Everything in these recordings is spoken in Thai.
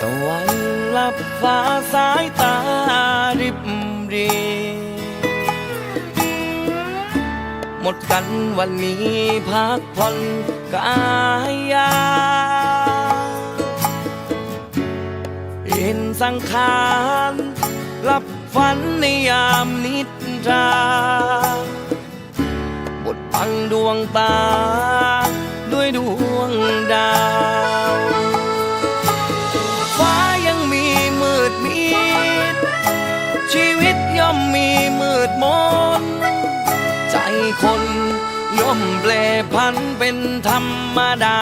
ตะวันลับฟ้าสายตาริบรี หมดกันวันนี้พักผ่อนกายยาเห็นสังขารหลับฝันในยามนิทราบทบังดวงตา ด้วยดวงดาว ฟ้ายังมีมืดมิดชีวิตย่อมมีมืดมน คน ย่อมแปรพันเป็นธรรมดา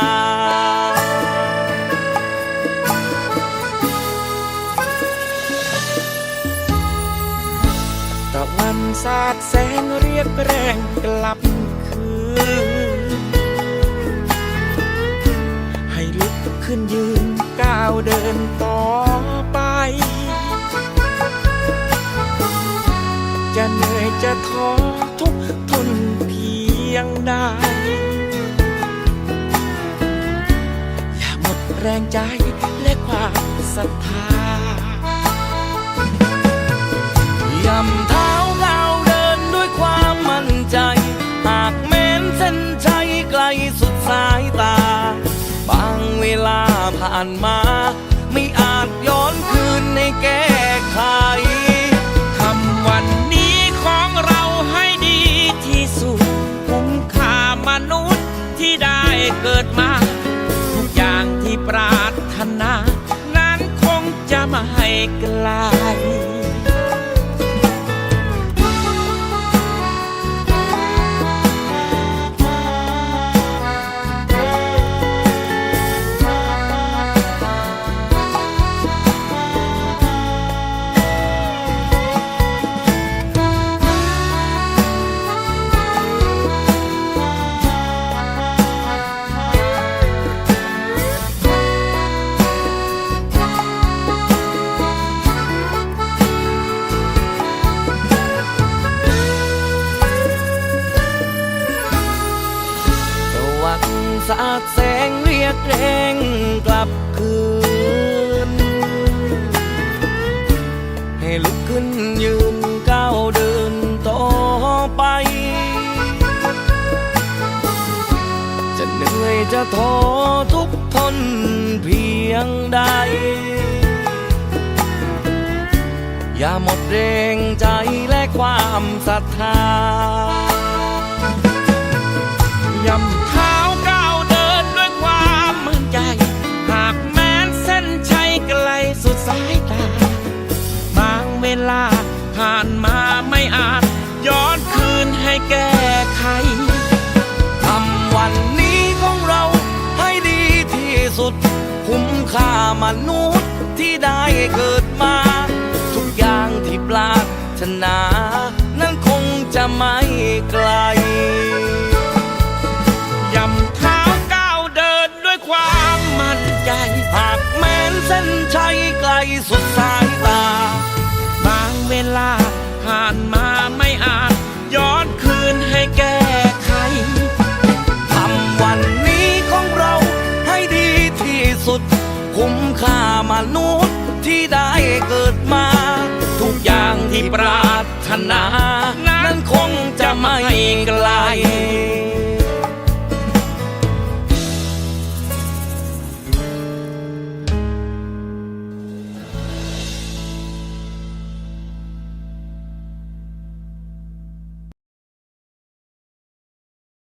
ตะวันสาดแสงเรียกแรงกลับคืน ให้ลุกขึ้นยืนก้าวเดินต่อไปจะเหนื่อยจะท้อ แรงใจและความศรัทธายำเท้าก้าวเดินด้วยความมั่นใจ หากแม้นเส้นชัยไกลสุดสายตา บางเวลาผ่านมา ไม่อาจย้อนคืนในแก้ไข นา นั้นคงจะไม่ไกล ดแสงเรียกแรงกลับคืน ให้ลุกขึ้นยืนก้าวเดินต่อไป จะเหนื่อยจะท้อทุกทนเพียงใด อย่าหมดแรงใจและความศรัทธา ลา ผ่านมาไม่อาจ ย้อนคืนให้แก้ไขทำวันนี้ของเราให้ดีที่สุด คุ้มค่ามนุษย์ที่ได้เกิดมา ทุกอย่างที่ปรารถนา นั้นคงจะไม่ไกลย่ำเท้าก้าวเดินด้วยความมั่นใจ หากแม้นเส้นชัยไกลสุดสาย คุ้มค่ามนุษย์ที่ได้เกิดมา ทุกอย่างที่ปรารถนา นั้นคงจะไม่ไกล